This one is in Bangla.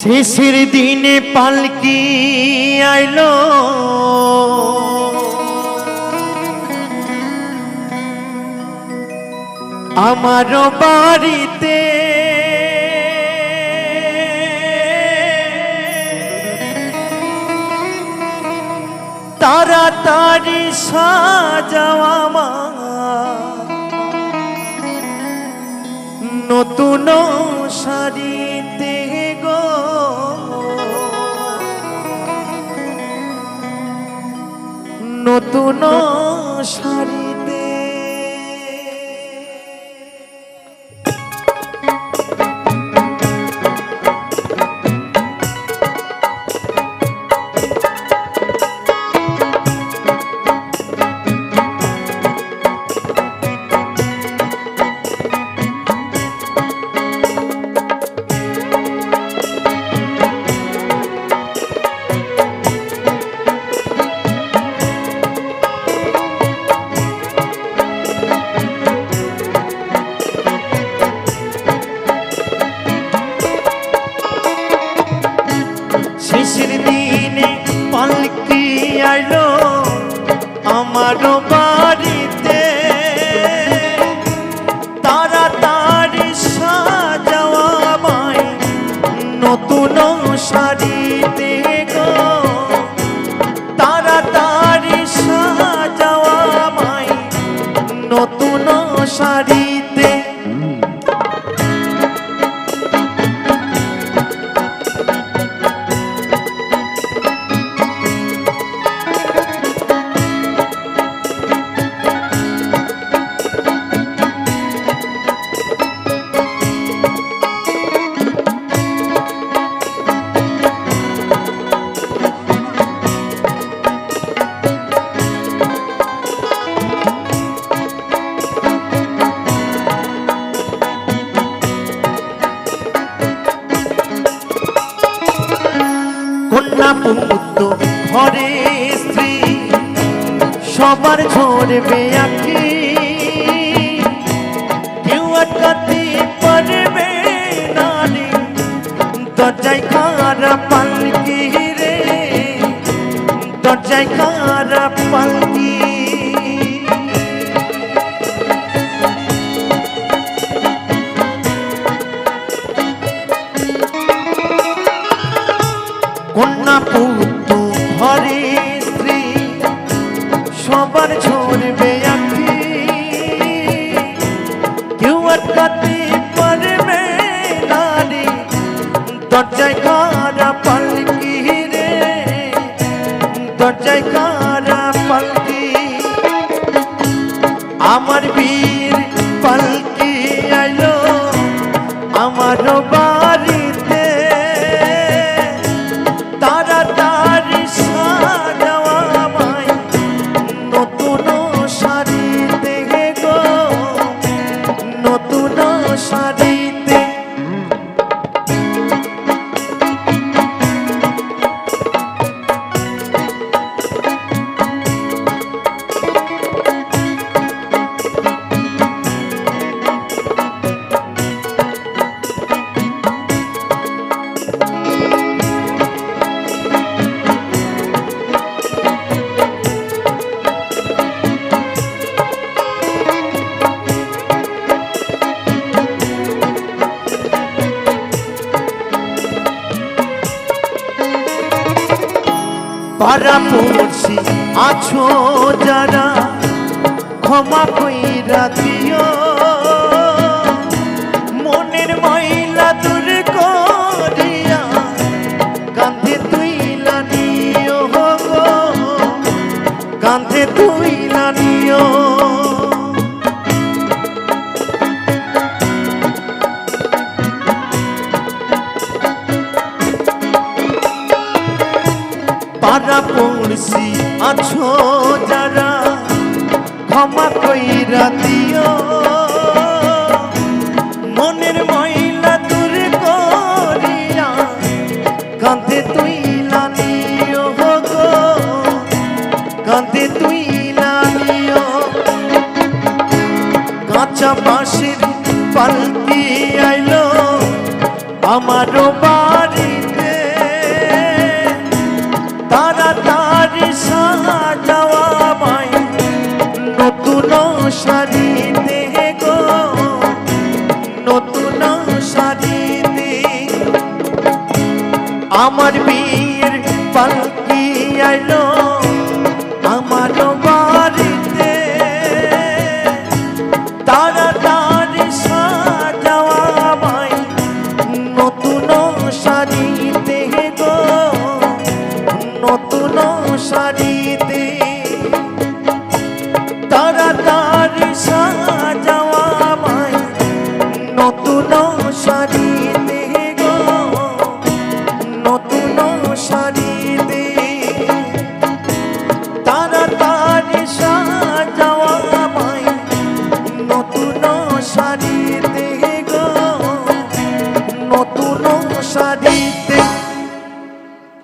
শেষের দিনে পালকি আইল। আমার বাড়িতে তাড়াতাড়ি সাজাওয়া মা নতুন শাড়িতে নতুন শাড়িতে আমার বাড়িতে তাড়াতাড়ি সাজাওয়া মাই নতুন শাড়িতে। কন্যা পুত্র, ঘরে স্ত্রী, সবার ঝরবে আঁকি কেউ আটকাতে পারবে নারী দরজায় খারা পালকি রে, দরজায় খারা পালকি আমার বাড়িতে পাড়া পড়ছি, আছো যারা ক্ষমা কইরা দিও। মনের মহিলা দূর করিয়া কাঁধে তুইলা নিও কাঁধে তুইলা নিও। পাড়া পড়ছি আছো যারা, ক্ষমা কইরা দিও। মনের ময়লা দূর করিয়া কাঁধে গো কাঁধে তুইলা নিও। কাঁচা বাঁশের পালকি আইলো, আমারও আসা যাওয়া মাই নতুন শাড়িতে গো। নতুন শাড়িতে আমার বিয়ের পালকি আইলো।